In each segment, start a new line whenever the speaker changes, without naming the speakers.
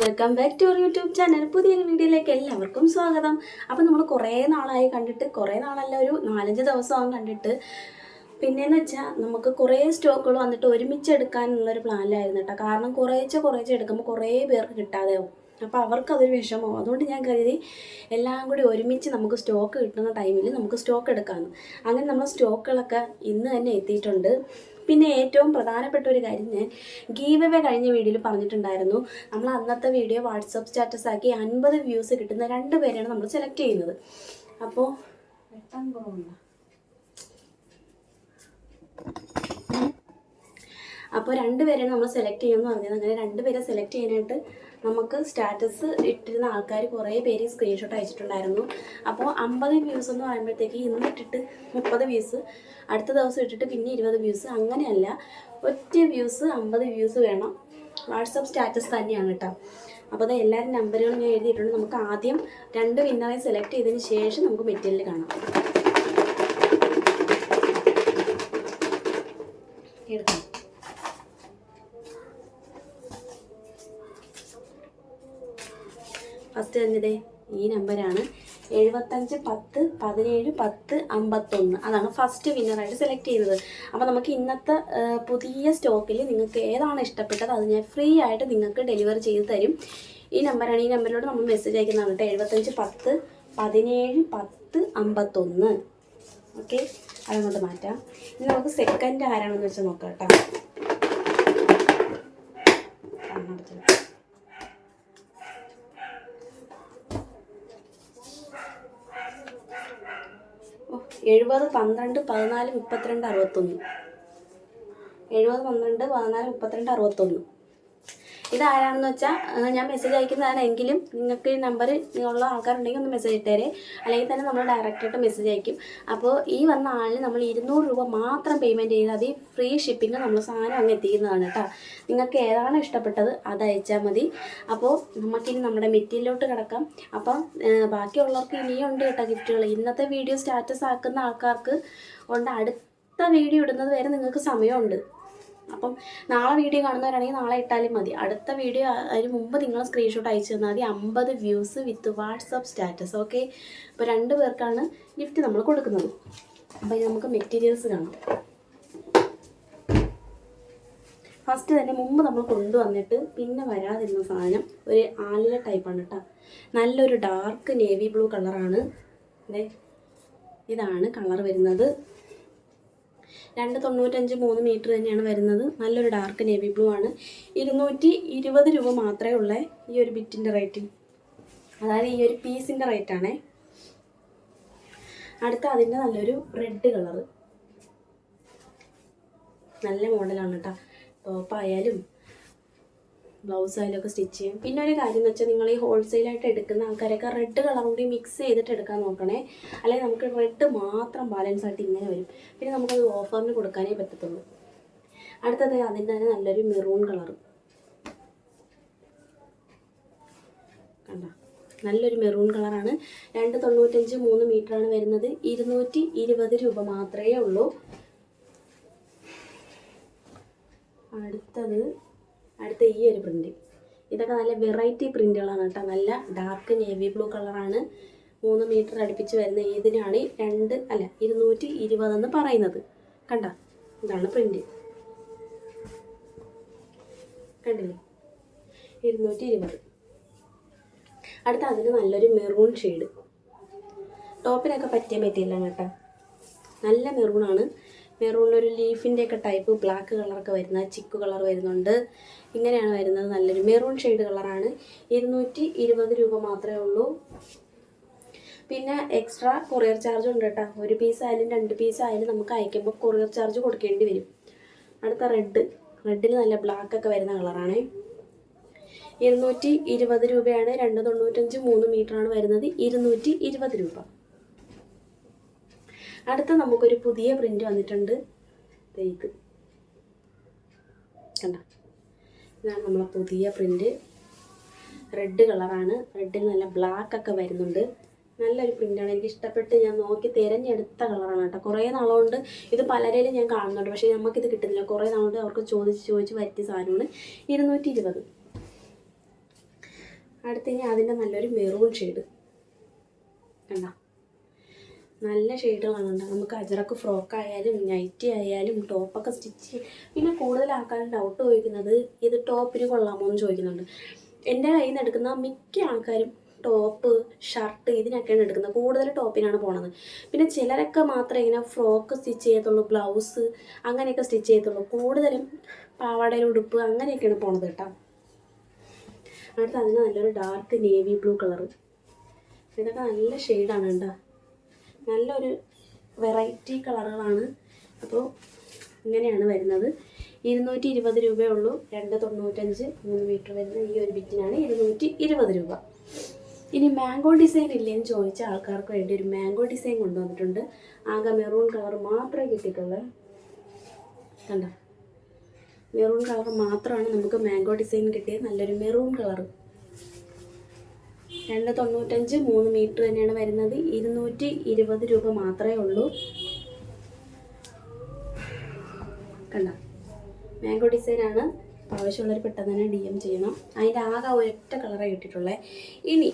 Welcome back to our YouTube channel. പുതിയൊരു വീഡിയോയിലേക്ക് എല്ലാവർക്കും സ്വാഗതം. അപ്പം നമ്മൾ കുറേ നാളായി കണ്ടിട്ട് കുറേ നാളല്ല ഒരു നാലഞ്ച് ദിവസമാകും കണ്ടിട്ട്. പിന്നെയെന്ന് വെച്ചാൽ നമുക്ക് കുറേ സ്റ്റോക്കുകൾ വന്നിട്ട് ഒരുമിച്ച് എടുക്കാനുള്ളൊരു പ്ലാനിലായിരുന്നു കേട്ടോ കാരണം കുറേശ്ശെ കുറേശ്ശെ എടുക്കുമ്പോൾ കുറേ പേർക്ക് കിട്ടാതെയാവും. അപ്പോൾ അവർക്കതൊരു വിഷമവും. അതുകൊണ്ട് ഞാൻ കരുതി എല്ലാം കൂടി ഒരുമിച്ച് നമുക്ക് സ്റ്റോക്ക് കിട്ടുന്ന ടൈമിൽ നമുക്ക് സ്റ്റോക്ക് എടുക്കാമെന്ന് അങ്ങനെ നമ്മൾ സ്റ്റോക്കുകളൊക്കെ ഇന്ന് തന്നെ എത്തിയിട്ടുണ്ട്. പിന്നെ ഏറ്റവും പ്രധാനപ്പെട്ട ഒരു കാര്യം ഞാൻ ഗീവ് എവേ കഴിഞ്ഞ വീഡിയോയിൽ പറഞ്ഞിട്ടുണ്ടായിരുന്നു. നമ്മൾ അന്നത്തെ വീഡിയോ വാട്സപ്പ് സ്റ്റാറ്റസ് ആക്കി അൻപത് വ്യൂസ് കിട്ടുന്ന രണ്ട് പേരെയാണ് നമ്മൾ സെലക്ട് ചെയ്യുന്നത്. അപ്പോൾ വെട്ടാൻ രണ്ട് അപ്പോൾ നമ്മൾ സെലക്ട് ചെയ്യുമെന്ന് പറഞ്ഞത്. അങ്ങനെ രണ്ടുപേരെ സെലക്ട് ചെയ്യാനായിട്ട് നമുക്ക് സ്റ്റാറ്റസ് ഇട്ടിരുന്ന ആൾക്കാർ കുറേ പേര് സ്ക്രീൻഷോട്ട് അയച്ചിട്ടുണ്ടായിരുന്നു. അപ്പോൾ അമ്പത് വ്യൂസ് എന്ന് പറയുമ്പോഴത്തേക്ക് ഇന്ന് ഇട്ടിട്ട് മുപ്പത് വ്യൂസ് അടുത്ത ദിവസം ഇട്ടിട്ട് പിന്നെ ഇരുപത് വ്യൂസ് അങ്ങനെയല്ല. ഒറ്റ വ്യൂസ് അമ്പത് വ്യൂസ് വേണം. വാട്സപ്പ് സ്റ്റാറ്റസ് തന്നെയാണ് കേട്ടോ. അപ്പോൾ അത് എല്ലാവരും നമ്പറുകളും ഞാൻ എഴുതിയിട്ടുണ്ട്. നമുക്ക് ആദ്യം രണ്ട് വിന്നറെ സെലക്ട് ചെയ്തതിന് ശേഷം നമുക്ക് മെറ്റീരിയൽ കാണാം. എടുക്കാം. ഫസ്റ്റ് തന്നതേ ഈ നമ്പറാണ് എഴുപത്തഞ്ച് പത്ത് പതിനേഴ് പത്ത് അമ്പത്തൊന്ന്. അതാണ് ഫസ്റ്റ് വിന്നറായിട്ട് സെലക്ട് ചെയ്തത്. അപ്പോൾ നമുക്ക് ഇന്നത്തെ പുതിയ സ്റ്റോക്കിൽ നിങ്ങൾക്ക് ഏതാണ് ഇഷ്ടപ്പെട്ടത്? അത് ഞാൻ ഫ്രീ ആയിട്ട് നിങ്ങൾക്ക് ഡെലിവർ ചെയ്ത് തരും. ഈ നമ്പറാണ് ഈ നമ്പറിലൂടെ നമ്മൾ മെസ്സേജ് അയക്കുന്നതാണ് കേട്ടോ. എഴുപത്തഞ്ച് പത്ത് പതിനേഴ് പത്ത് അമ്പത്തൊന്ന്. ഓക്കെ അതങ്ങോട്ട് മാറ്റാം. ഇനി നമുക്ക് സെക്കൻഡ് ആരാണെന്ന് വെച്ചാൽ നോക്കാം കേട്ടോ. എഴുപത് പന്ത്രണ്ട് പതിനാല് മുപ്പത്തിരണ്ട് അറുപത്തൊന്ന്. എഴുപത് പന്ത്രണ്ട് പതിനാല് മുപ്പത്തിരണ്ട് അറുപത്തൊന്ന്. ഇതാരാണെന്ന് വെച്ചാൽ ഞാൻ മെസ്സേജ് അയക്കുന്നതാണ് എങ്കിലും നിങ്ങൾക്ക് ഈ നമ്പർ ഉള്ള ആൾക്കാരുണ്ടെങ്കിൽ ഒന്ന് മെസ്സേജ് ഇട്ടേരെ. അല്ലെങ്കിൽ തന്നെ നമ്മൾ ഡയറക്റ്റായിട്ട് മെസ്സേജ് അയക്കും. അപ്പോൾ ഈ വന്ന ആളിന് നമ്മൾ ഇരുന്നൂറ് രൂപ മാത്രം പേയ്മെന്റ് ചെയ്താൽ മതി ഫ്രീ ഷിപ്പിംഗ് നമ്മൾ സാധനം അങ്ങ് എത്തിക്കുന്നതാണ് കേട്ടോ നിങ്ങൾക്ക് ഏതാണ് ഇഷ്ടപ്പെട്ടത് അത് അയച്ചാൽ മതി. അപ്പോൾ നമുക്കിനി നമ്മുടെ മെറ്റീരിയലോട്ട് കിടക്കാം. അപ്പം ബാക്കിയുള്ളവർക്ക് ഇനിയും ഉണ്ട് കേട്ടോ ഗിഫ്റ്റുകൾ ഇന്നത്തെ വീഡിയോ സ്റ്റാറ്റസ് ആക്കുന്ന ആൾക്കാർക്ക് ഉണ്ട് അടുത്ത വീഡിയോ ഇടുന്നത് വരെ നിങ്ങൾക്ക് സമയമുണ്ട്. അപ്പം നാളെ വീഡിയോ കാണുന്നവരാണെങ്കിൽ നാളെ ഇട്ടാലും മതി. അടുത്ത വീഡിയോ അതിന് മുമ്പ് നിങ്ങൾ സ്ക്രീൻഷോട്ട് അയച്ചു തന്നാൽ മതി. അമ്പത് views with WhatsApp status okay അപ്പോൾ രണ്ട് പേർക്കാണ് ഗിഫ്റ്റ് നമ്മൾ കൊടുക്കുന്നത്. അപ്പോൾ നമുക്ക് മെറ്റീരിയൽസ് കാണാം. ഫസ്റ്റ് തന്നെ മുമ്പ് നമ്മൾ കൊണ്ടുവന്നിട്ട് പിന്നെ വരാതിരുന്ന സാധനം ഒരു ആലില ടൈപ്പാണ് കേട്ടോ നല്ലൊരു ഡാർക്ക് നേവി ബ്ലൂ കളറാണ് അതെ ഇതാണ് കളർ വരുന്നത്. രണ്ട് തൊണ്ണൂറ്റഞ്ച് മൂന്ന് മീറ്റർ തന്നെയാണ് വരുന്നത്. നല്ലൊരു ഡാർക്ക് നേവി ബ്ലൂ ആണ്. ഇരുന്നൂറ്റി ഇരുപത് രൂപ മാത്രമേ ഉള്ളേ ഈ ഒരു ബിറ്റിന്റെ റേറ്റ് അതായത് ഈ ഒരു പീസിന്റെ റേറ്റാണേ അടുത്ത അതിന്റെ നല്ലൊരു റെഡ് കളറ് നല്ല മോഡലാണ് കേട്ടോ ടോപ്പായാലും ബ്ലൗസ് ആയാലും ഒക്കെ സ്റ്റിച്ച് ചെയ്യും. പിന്നെ ഒരു കാര്യം എന്ന് വെച്ചാൽ നിങ്ങൾ ഈ ഹോൾസെയിലായിട്ട് എടുക്കുന്ന ആൾക്കാരൊക്കെ റെഡ് കളർ കൂടി മിക്സ് ചെയ്തിട്ട് എടുക്കാൻ നോക്കണേ. അല്ലെങ്കിൽ നമുക്ക് റെഡ് മാത്രം ബാലൻസ് ആയിട്ട് ഇങ്ങനെ വരും. പിന്നെ നമുക്കത് ഓഫറിന് കൊടുക്കാനേ പറ്റത്തുള്ളൂ. അടുത്തത് അതിന്റെ തന്നെ നല്ലൊരു മെറൂൺ കളർ നല്ലൊരു മെറൂൺ കളറാണ് രണ്ട് തൊണ്ണൂറ്റഞ്ച് മൂന്ന് മീറ്ററാണ് വരുന്നത്. ഇരുന്നൂറ്റി ഇരുപത് രൂപ മാത്രമേ ഉള്ളൂ. അടുത്തത് അടുത്ത ഈ ഒരു പ്രിന്റ് ഇതൊക്കെ നല്ല വെറൈറ്റി പ്രിന്റുകളാണ് കേട്ടോ. നല്ല ഡാർക്ക് നേവി ബ്ലൂ കളറാണ് മൂന്ന് മീറ്റർ അടുപ്പിച്ച് വരുന്ന ഇതിനാണ് രണ്ട് അല്ല ഇരുന്നൂറ്റി ഇരുപതെന്ന് പറയുന്നത്. കണ്ട? ഇതാണ് പ്രിന്റ് കണ്ടില്ലേ? ഇരുന്നൂറ്റി ഇരുപത് അടുത്ത അതിന് നല്ലൊരു മെറൂൺ ഷെയ്ഡ് ടോപ്പിനൊക്കെ പറ്റിയ മെറ്റീരിയലാണ് കേട്ടോ. നല്ല മെറൂണാണ് മെറൂണിലൊരു ലീഫിന്റെ ഒക്കെ ടൈപ്പ് ബ്ലാക്ക് കളറൊക്കെ വരുന്ന ചിക്ക് കളർ വരുന്നുണ്ട്. ഇങ്ങനെയാണ് വരുന്നത് നല്ലൊരു മെറൂൺ ഷെയ്ഡ് കളറാണ്. ഇരുന്നൂറ്റി ഇരുപത് രൂപ മാത്രമേ ഉള്ളൂ. പിന്നെ എക്സ്ട്രാ കൊറിയർ ചാർജ് ഉണ്ട് കേട്ടോ. ഒരു പീസ് ആയാലും രണ്ട് പീസ് ആയാലും നമുക്ക് അയക്കുമ്പോൾ കൊറിയർ ചാർജ് കൊടുക്കേണ്ടി വരും. അടുത്ത റെഡ് റെഡിൽ നല്ല ബ്ലാക്ക് ഒക്കെ വരുന്ന കളറാണ്. ഇരുന്നൂറ്റി ഇരുപത് രൂപയാണ്. രണ്ട് തൊണ്ണൂറ്റഞ്ച് മൂന്ന് മീറ്ററാണ് വരുന്നത്. ഇരുന്നൂറ്റി ഇരുപത് രൂപ. അടുത്ത നമുക്കൊരു പുതിയ പ്രിന്റ് വന്നിട്ടുണ്ട്. ഇത്. കണ്ട. ഇതാണ് നമ്മളെ പുതിയ പ്രിന്റ് റെഡ് കളറാണ് റെഡിൽ നല്ല ബ്ലാക്ക് ഒക്കെ വരുന്നുണ്ട്. നല്ലൊരു പ്രിന്റാണ് എനിക്ക് ഇഷ്ടപ്പെട്ട് ഞാൻ നോക്കി തിരഞ്ഞെടുത്ത കളറാണ് കേട്ടോ. കുറേ നാളുകൊണ്ട് ഇത് പലരേലും ഞാൻ കാണുന്നുണ്ട്. പക്ഷേ നമുക്കിത് കിട്ടുന്നില്ല. കുറേ നാളുകൊണ്ട് അവർക്ക് ചോദിച്ച് ചോദിച്ച് പറ്റിയ സാധനമാണ് ഇരുന്നൂറ്റി ഇരുപത് അടുത്ത് ഇനി അതിന്റെ നല്ലൊരു മെറൂൺ ഷെയ്ഡ് കണ്ട. നല്ല ഷെയ്ഡുകളാണ് ഉണ്ടാകും നമുക്ക് അജറക്ക് ഫ്രോക്ക് ആയാലും നൈറ്റി ആയാലും ടോപ്പൊക്കെ സ്റ്റിച്ച് പിന്നെ കൂടുതൽ ആൾക്കാരും ഡൗട്ട് ചോദിക്കുന്നത് ഇത് ടോപ്പിന് കൊള്ളാമോ എന്ന് ചോദിക്കുന്നുണ്ട്. എന്റെ കയ്യിൽ നിന്ന് എടുക്കുന്ന മിക്ക ആൾക്കാരും ടോപ്പ് ഷർട്ട് ഇതിനൊക്കെയാണ് എടുക്കുന്നത്. കൂടുതൽ ടോപ്പിനാണ് പോണത്. പിന്നെ ചിലരൊക്കെ മാത്രമേ ഇങ്ങനെ ഫ്രോക്ക് സ്റ്റിച്ച് ചെയ്യത്തുള്ളൂ ബ്ലൗസ് അങ്ങനെയൊക്കെ സ്റ്റിച്ച് ചെയ്യത്തുള്ളൂ. കൂടുതലും പാവാടയിൽ ഉടുപ്പ് അങ്ങനെയൊക്കെയാണ് പോണത് കേട്ടോ. അടുത്ത് അതിന് നല്ലൊരു ഡാർക്ക് നേവി ബ്ലൂ കളർ ഇതൊക്കെ നല്ല ഷെയ്ഡാണ് കേട്ടോ. നല്ലൊരു വെറൈറ്റി കളറുകളാണ്. അപ്പോൾ ഇങ്ങനെയാണ് വരുന്നത്. ഇരുന്നൂറ്റി ഇരുപത് രൂപയേ ഉള്ളൂ. രണ്ട് തൊണ്ണൂറ്റഞ്ച് മൂന്ന് മീറ്റർ വരുന്ന ഈ ഒരു ബിറ്റിനാണ് ഇരുന്നൂറ്റി ഇരുപത് രൂപ. ഇനി മാംഗോ ഡിസൈൻ ഇല്ലേന്ന് ചോദിച്ച ആൾക്കാർക്ക് വേണ്ടി ഒരു മാംഗോ ഡിസൈൻ കൊണ്ടുവന്നിട്ടുണ്ട്. ആകെ മെറൂൺ കളർ മാത്രമേ കിട്ടിയിട്ടുള്ളൂ. കണ്ട? മെറൂൺ കളർ മാത്രമാണ് നമുക്ക് മാംഗോ ഡിസൈൻ കിട്ടിയത്. നല്ലൊരു മെറൂൺ കളർ രണ്ട് തൊണ്ണൂറ്റഞ്ച് മൂന്ന് മീറ്റർ തന്നെയാണ് വരുന്നത്. ഇരുന്നൂറ്റി ഇരുപത് രൂപ മാത്രമേ ഉള്ളൂ. കണ്ട? മാംഗോ ഡിസൈനാണ് ആവശ്യമുള്ളവർ പെട്ടെന്ന് തന്നെ ഡി എം ചെയ്യണം. അതിന്റെ ആകെ ഒരൊറ്റ കളറേ കിട്ടിയിട്ടുള്ളേ. ഇനി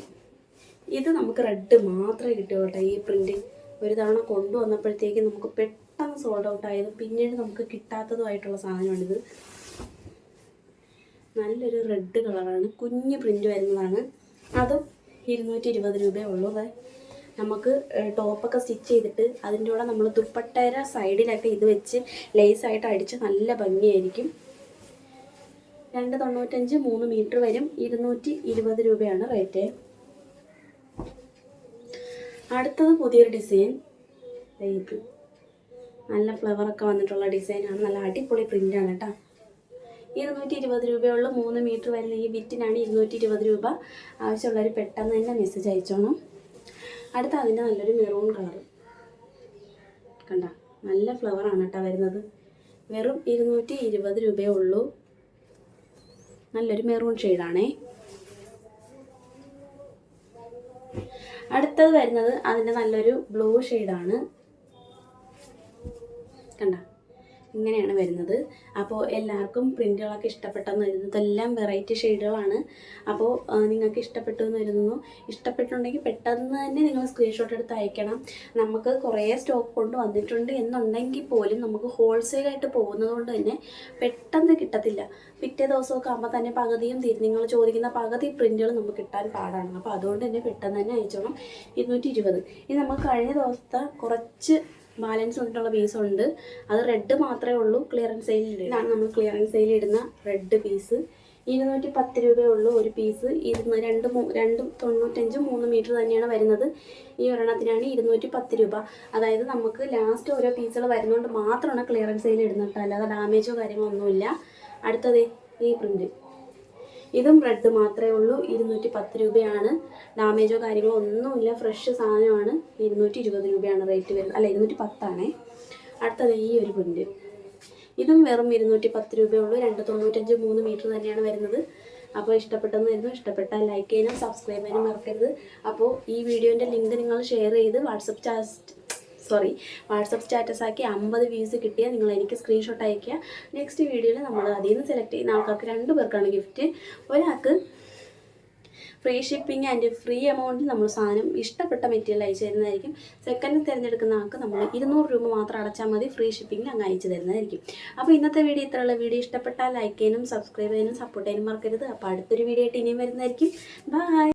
ഇത് നമുക്ക് റെഡ് മാത്രമേ കിട്ടുകട്ടെ ഈ പ്രിന്റ് ഒരു തവണ കൊണ്ടുവന്നപ്പോഴത്തേക്ക് നമുക്ക് പെട്ടെന്ന് സോൾഡ് ഔട്ട് ആയത് പിന്നീട് നമുക്ക് കിട്ടാത്തതുമായിട്ടുള്ള സാധനമാണിത്. നല്ലൊരു റെഡ് കളറാണ് കുഞ്ഞ് പ്രിന്റ് വരുന്നതാണ്. അതും ഇരുന്നൂറ്റി ഇരുപത് രൂപയേ ഉള്ളൂ അതെ. നമുക്ക് ടോപ്പൊക്കെ സ്റ്റിച്ച് ചെയ്തിട്ട് അതിന്റെ കൂടെ നമ്മൾ ദുപ്പട്ടേര സൈഡിലൊക്കെ ഇത് വെച്ച് ലേസായിട്ട് അടിച്ച് നല്ല ഭംഗിയായിരിക്കും. രണ്ട് തൊണ്ണൂറ്റഞ്ച് മൂന്ന് മീറ്റർ വരും. ഇരുന്നൂറ്റി ഇരുപത് രൂപയാണ് റേറ്റ്. അടുത്തത് പുതിയൊരു ഡിസൈൻ. നല്ല ഫ്ലവറൊക്കെ വന്നിട്ടുള്ള ഡിസൈനാണ്. നല്ല അടിപൊളി പ്രിന്റാണ് കേട്ടോ. ഇരുന്നൂറ്റി ഇരുപത് രൂപയുള്ള മൂന്ന് മീറ്റർ വരുന്ന ഈ ബിറ്റിനാണ് ഇരുന്നൂറ്റി ഇരുപത് രൂപ. ആവശ്യമുള്ളവർ പെട്ടെന്ന് തന്നെ മെസ്സേജ് അയച്ചോണം. അടുത്ത അതിന്റെ നല്ലൊരു മെറൂൺ കളർ കണ്ട? നല്ല ഫ്ലവറാണ് കേട്ടോ വരുന്നത്. വെറും ഇരുന്നൂറ്റി ഇരുപത് രൂപയേ ഉള്ളൂ. നല്ലൊരു മെറൂൺ ഷെയ്ഡാണേ അടുത്തത് വരുന്നത് അതിന്റെ നല്ലൊരു ബ്ലൂ ഷെയ്ഡാണ് കണ്ട? ഇങ്ങനെയാണ് വരുന്നത്. അപ്പോൾ എല്ലാവർക്കും പ്രിന്റുകളൊക്കെ ഇഷ്ടപ്പെട്ടെന്ന് വരുന്നത് ഇതെല്ലാം വെറൈറ്റി ഷെയ്ഡുകളാണ്. അപ്പോൾ നിങ്ങൾക്ക് ഇഷ്ടപ്പെട്ടു എന്ന് വരുന്നു ഇഷ്ടപ്പെട്ടുണ്ടെങ്കിൽ പെട്ടെന്ന് തന്നെ നിങ്ങൾ സ്ക്രീൻഷോട്ട് എടുത്ത് അയക്കണം. നമുക്ക് കുറേ സ്റ്റോക്ക് കൊണ്ട് വന്നിട്ടുണ്ട് എന്നുണ്ടെങ്കിൽ പോലും നമുക്ക് ഹോൾസെയിലായിട്ട് പോകുന്നത് കൊണ്ട് തന്നെ പെട്ടെന്ന് കിട്ടത്തില്ല. പിറ്റേ ദിവസമൊക്കെ ആകുമ്പോൾ തന്നെ പകുതിയും തീരും. നിങ്ങൾ ചോദിക്കുന്ന പകുതി പ്രിന്റുകൾ നമുക്ക് കിട്ടാൻ പാടാണ്. അപ്പോൾ അതുകൊണ്ട് തന്നെ പെട്ടെന്ന് തന്നെ അയച്ചോണം. ഇരുന്നൂറ്റി ഇരുപത്. ഇനി നമുക്ക് കഴിഞ്ഞ ദിവസത്തെ കുറച്ച് ബാലൻസ് വന്നിട്ടുള്ള ഉണ്ട്. അത് റെഡ് മാത്രമേ ഉള്ളൂ ക്ലിയറൻസ് സെയിലിൽ ഇതാണ് നമ്മൾ ക്ലിയറൻസ് സെയിൽ ഇടുന്ന റെഡ് പീസ് ഇരുന്നൂറ്റി പത്ത് രൂപയേ ഉള്ളൂ ഒരു പീസ് ഇരുന്ന് രണ്ട് രണ്ട് തൊണ്ണൂറ്റഞ്ച് മൂന്ന് മീറ്റർ തന്നെയാണ് വരുന്നത്. ഈ ഒരെണ്ണത്തിനാണ് ഇരുന്നൂറ്റി പത്ത് രൂപ. അതായത് നമുക്ക് ലാസ്റ്റ് ഓരോ പീസുകൾ വരുന്നതുകൊണ്ട് മാത്രമാണ് ക്ലിയറൻസ് സെയിൽ ഇടുന്നത് അല്ലാതെ ഡാമേജോ കാര്യങ്ങളോ ഒന്നുമില്ല. അടുത്തത് ഈ പ്രിന്റ് ഇതും ബ്രെഡ് മാത്രമേ ഉള്ളൂ. ഇരുന്നൂറ്റി പത്ത് രൂപയാണ് ഡാമേജോ കാര്യങ്ങളോ ഒന്നുമില്ല. ഫ്രഷ് സാധനമാണ്. ഇരുന്നൂറ്റി ഇരുപത് രൂപയാണ് റേറ്റ് വരുന്നത്. അല്ല ഇരുന്നൂറ്റി പത്താണേ അടുത്തത് ഈ ഒരു പുല്ല് ഇതും വെറും ഇരുന്നൂറ്റി പത്ത് രൂപയേ ഉള്ളൂ. രണ്ട് തൊണ്ണൂറ്റഞ്ച് മൂന്ന് മീറ്റർ തന്നെയാണ് വരുന്നത്. അപ്പോൾ ഇഷ്ടപ്പെട്ടെന്ന് വരുന്നു. ഇഷ്ടപ്പെട്ടാൽ ലൈക്ക് ചെയ്യാനും സബ്സ്ക്രൈബ് ചെയ്യാനും മറക്കരുത്. അപ്പോൾ ഈ വീഡിയോന്റെ ലിങ്ക് നിങ്ങൾ ഷെയർ ചെയ്ത് WhatsApp chat sorry WhatsApp status ആക്കി അമ്പത് വ്യൂസ് കിട്ടിയാൽ നിങ്ങൾ എനിക്ക് സ്ക്രീൻഷോട്ട് അയക്കുക നെക്സ്റ്റ് വീഡിയോയിൽ നമ്മൾ അതിൽ നിന്ന് സെലക്ട് ചെയ്യുന്ന ആൾക്കാർക്ക് രണ്ട് പേർക്കാണ് ഗിഫ്റ്റ് ഒരാൾക്ക് ഫ്രീ ഷിപ്പിംഗ് ആൻഡ് ഫ്രീ എമൗണ്ടിൽ നമ്മൾ സാധനം ഇഷ്ടപ്പെട്ട മെറ്റീരിയൽ അയച്ചു തരുന്നതായിരിക്കും. സെക്കൻഡ് തിരഞ്ഞെടുക്കുന്ന ആൾക്ക് നമ്മൾ ഇരുന്നൂറ് രൂപ മാത്രം അടച്ചാൽ മതി ഫ്രീ ഷിപ്പിംഗ് അങ്ങ് അയച്ചു തരുന്നതായിരിക്കും. അപ്പോൾ ഇന്നത്തെ വീഡിയോ ഇത്രയുള്ള വീഡിയോ ഇഷ്ടപ്പെട്ടാൽ ലൈക്ക് ചെയ്യാനും സബ്സ്ക്രൈബ് ചെയ്യാനും സപ്പോർട്ട് ചെയ്യാനും മറക്കരുത്. അപ്പോൾ അടുത്തൊരു വീഡിയോ ആയിട്ട് ഇനിയും വരുന്നതായിരിക്കും. ബൈ